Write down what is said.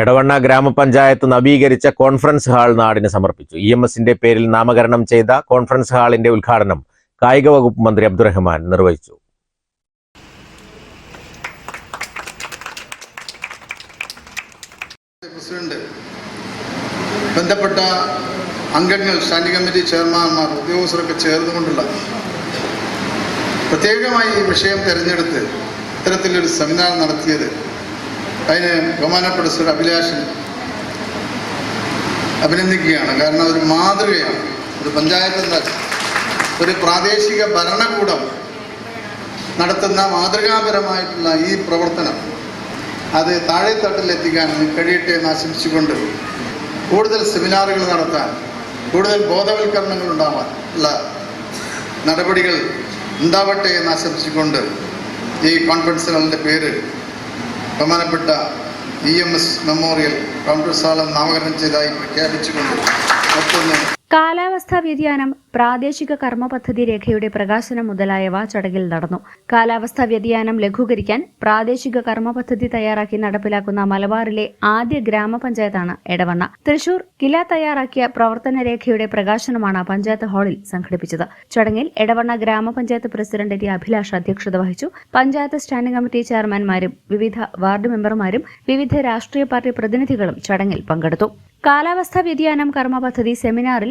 എടവണ്ണ ഗ്രാമപഞ്ചായത്ത് നവീകരിച്ച conference hall നാടിന് സമർപ്പിച്ചു. ഇ എം എസിന്റെ പേരിൽ നാമകരണം ചെയ്ത കോൺഫറൻസ് ഹാളിന്റെ ഉദ്ഘാടനം കായിക വകുപ്പ് മന്ത്രി അബ്ദുറഹ്മാൻ നിർവഹിച്ചു. പ്രസിഡന്റ് ബന്ധപ്പെട്ട അംഗങ്ങൾ സ്റ്റാൻഡിംഗ് കമ്മിറ്റി ചെയർമാൻമാർ ഉദ്യോഗസ്ഥരൊക്കെ ചേർന്നുകൊണ്ടുള്ള പ്രത്യേകമായി ഈ വിഷയം തിരഞ്ഞെടുത്ത് ഇത്തരത്തിലൊരു സെമിനാർ നടത്തിയത് അതിന് ബഹുമാനപ്പെട്ട ശ്രീ അഭിലാഷൻ അഭിനന്ദിക്കുകയാണ്. കാരണം ഒരു മാതൃകയാണ്. ഒരു പഞ്ചായത്ത് ഒരു പ്രാദേശിക ഭരണകൂടം നടത്തുന്ന മാതൃകാപരമായിട്ടുള്ള ഈ പ്രവർത്തനം അത് താഴെത്തട്ടിലെത്തിക്കാൻ കഴിയട്ടെ എന്ന് ആശംസിച്ചുകൊണ്ട് കൂടുതൽ സെമിനാറുകൾ നടത്താൻ കൂടുതൽ ബോധവൽക്കരണങ്ങൾ ഉണ്ടാവാൻ ഉള്ള നടപടികൾ ഉണ്ടാവട്ടെ എന്ന് ആശംസിച്ചുകൊണ്ട് ഈ കോൺഫറൻസുകളുടെ പേര് ബഹുമാനപ്പെട്ട E M S memorial counter hall നാമകരണം ചെയ്തതായി പ്രഖ്യാപിച്ചുകൊണ്ട് മറ്റൊന്ന് കാലാവസ്ഥാ വ്യതിയാനം പ്രാദേശിക കർമ്മ പദ്ധതി രേഖയുടെ പ്രകാശനം മുതലായവ ചടങ്ങിൽ നടന്നു. കാലാവസ്ഥാ വ്യതിയാനം ലഘൂകരിക്കാൻ പ്രാദേശിക കർമ്മ പദ്ധതി തയ്യാറാക്കി നടപ്പിലാക്കുന്ന മലബാറിലെ ആദ്യ ഗ്രാമപഞ്ചായത്താണ് എടവണ്ണ. തൃശൂർ കില തയ്യാറാക്കിയ പ്രവർത്തന രേഖയുടെ പ്രകാശനമാണ് പഞ്ചായത്ത് ഹാളിൽ സംഘടിപ്പിച്ചത്. ചടങ്ങിൽ എടവണ്ണ ഗ്രാമപഞ്ചായത്ത് പ്രസിഡന്റ് ടി അഭിലാഷ് അധ്യക്ഷത വഹിച്ചു. പഞ്ചായത്ത് സ്റ്റാൻഡിംഗ് കമ്മിറ്റി ചെയർമാൻമാരും വിവിധ വാർഡ് മെമ്പർമാരും വിവിധ രാഷ്ട്രീയ പാർട്ടി പ്രതിനിധികളും ചടങ്ങിൽ പങ്കെടുത്തു. കാലാവസ്ഥാ വ്യതിയാനം കർമ്മ പദ്ധതി സെമിനാറിൽ